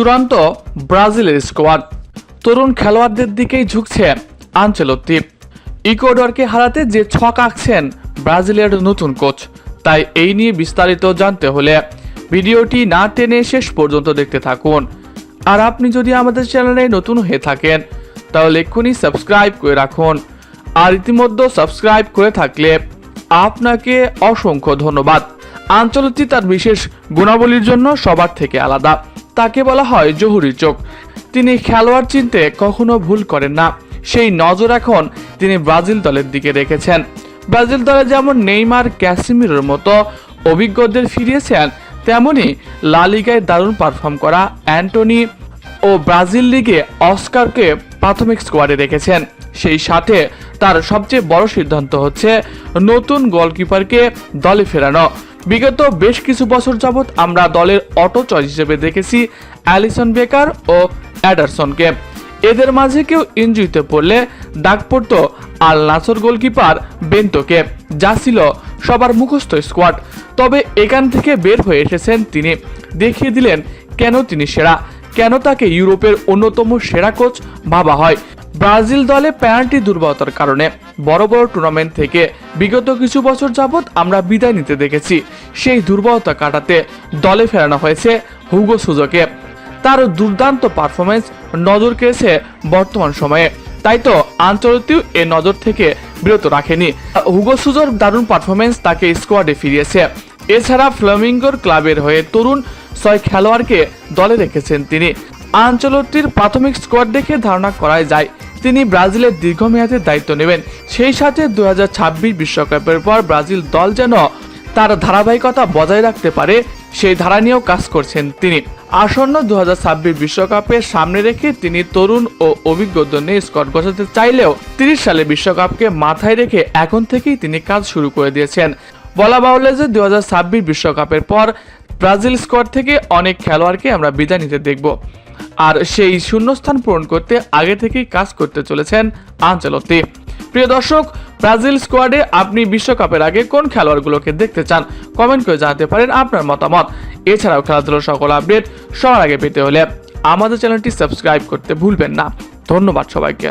চূড়ান্ত ব্রাজিলের স্কোয়াড। তরুণ খেলোয়াড়দের দিকেই ঝুঁকছে আঞ্চলত্তি। ইকুয়েডরকে হারাতে যে ছক আঁকছেন ব্রাজিলের নতুন কোচ, তাই এই নিয়ে বিস্তারিত জানতে হলে ভিডিওটি না টেনে শেষ পর্যন্ত দেখতে থাকুন। আর আপনি যদি আমাদের চ্যানেলে নতুন হয়ে থাকেন, তাহলে এক্ষুনি সাবস্ক্রাইব করে রাখুন। আর ইতিমধ্যে সাবস্ক্রাইব করে থাকলে আপনাকে অসংখ্য ধন্যবাদ। আঞ্চলিকটি তার বিশেষ গুণাবলীর জন্য সবার থেকে আলাদা। তাকে বলা হয় জহুরি চোখ। তিনি খেলোয়াড় চিনতে কখনো ভুল করেন না। সেই নজর এখন তিনি ব্রাজিল দলের দিকে রেখেছেন। ব্রাজিল দলে যেমন নেইমার, ক্যাসিমিরোর মতো অভিজ্ঞদের ফিরিয়েছেন, তেমনি লা লিগায় দারুণ পারফর্ম করা অ্যান্টনি ও ব্রাজিল লিগে অস্কারকে প্রাথমিক স্কোয়াডে রেখেছেন। সেই সাথে তার সবচেয়ে বড় সিদ্ধান্ত হচ্ছে নতুন গোলকিপারকে দলে ফেরানো। বিগত বেশ কিছু বছর যাবৎ আমরা দলের অটো চয়েস হিসেবে দেখেছি অ্যালিসন বেকার ও অ্যাডারসনকে। এদের মাঝে কেউ ইঞ্জুরিতে পড়লে ডাক পড়তো আল নাসর গোলকিপার বেন্টোকে, যা ছিল সবার মুখস্থ স্কোয়াড তবে এখান থেকে বের হয়ে এসেছেন তিনি। দেখিয়ে দিলেন কেন তিনি সেরা, কেন তাকে ইউরোপের অন্যতম সেরা কোচ ভাবা হয়। ব্রাজিল দলে পেনাল্টি দুর্বলতার কারণে বড় বড় টুর্নামেন্ট থেকে বিগত কিছু বছর যাবৎ আমরা বিদায় নিতে দেখেছি। সেই দুর্বলতা কাটাতে দলে ফেরানো হয়েছে হুগো সুজোকে। তার দুর্দান্ত পারফরমেন্স নজর কেড়েছে বর্তমান সময়ে। তাই তো আঞ্চলিকটিও এ নজর থেকে বিরত রাখেনি। হুগো সুজোর দারুণ পারফরমেন্স তাকে স্কোয়াডে ফিরিয়েছে। এছাড়া ফ্লামিঙ্গোর ক্লাবের হয়ে তরুণ ছয় খেলোয়াড়কে দলে রেখেছেন তিনি। আঞ্চলটির প্রাথমিক স্কোয়াড দেখে ধারণা করাই যায় তিনি ব্রাজিলের দীর্ঘমেয়াদের দায়িত্ব নেবেন। সেই সাথে দু হাজার বিশ্বকাপের পর ব্রাজিল দল যেন তার ধারাবাহিকতা বজায় রাখতে পারে, সেই ধারা নিয়েও কাজ করছেন তিনি। আসন্ন দু হাজার বিশ্বকাপের সামনে রেখে তিনি তরুণ ও অভিজ্ঞদের নিয়ে স্কট গোছাতে চাইলেও তিরিশ সালে বিশ্বকাপকে মাথায় রেখে এখন থেকেই তিনি কাজ শুরু করে দিয়েছেন। বলা বাহুল্য যে দু বিশ্বকাপের পর ব্রাজিল স্কোয়াড থেকে অনেক খেলোয়াড়কে আমরা বিদায় নিতে দেখব। আর সেই শূন্যস্থান পূরণ করতে আগে থেকেই কাজ করতে চলেছেন আঞ্চলতি প্রিয় দর্শক, ব্রাজিল স্কোয়াডে আপনি বিশ্বকাপের আগে কোন খেলোয়াড়গুলোকে দেখতে চান? কমেন্ট করে জানাতে পারেন আপনার মতামত। এছাড়াও খেলাধুলোর সকল আপডেট সবার আগে পেতে হলে আমাদের চ্যানেলটি সাবস্ক্রাইব করতে ভুলবেন না। ধন্যবাদ সবাইকে।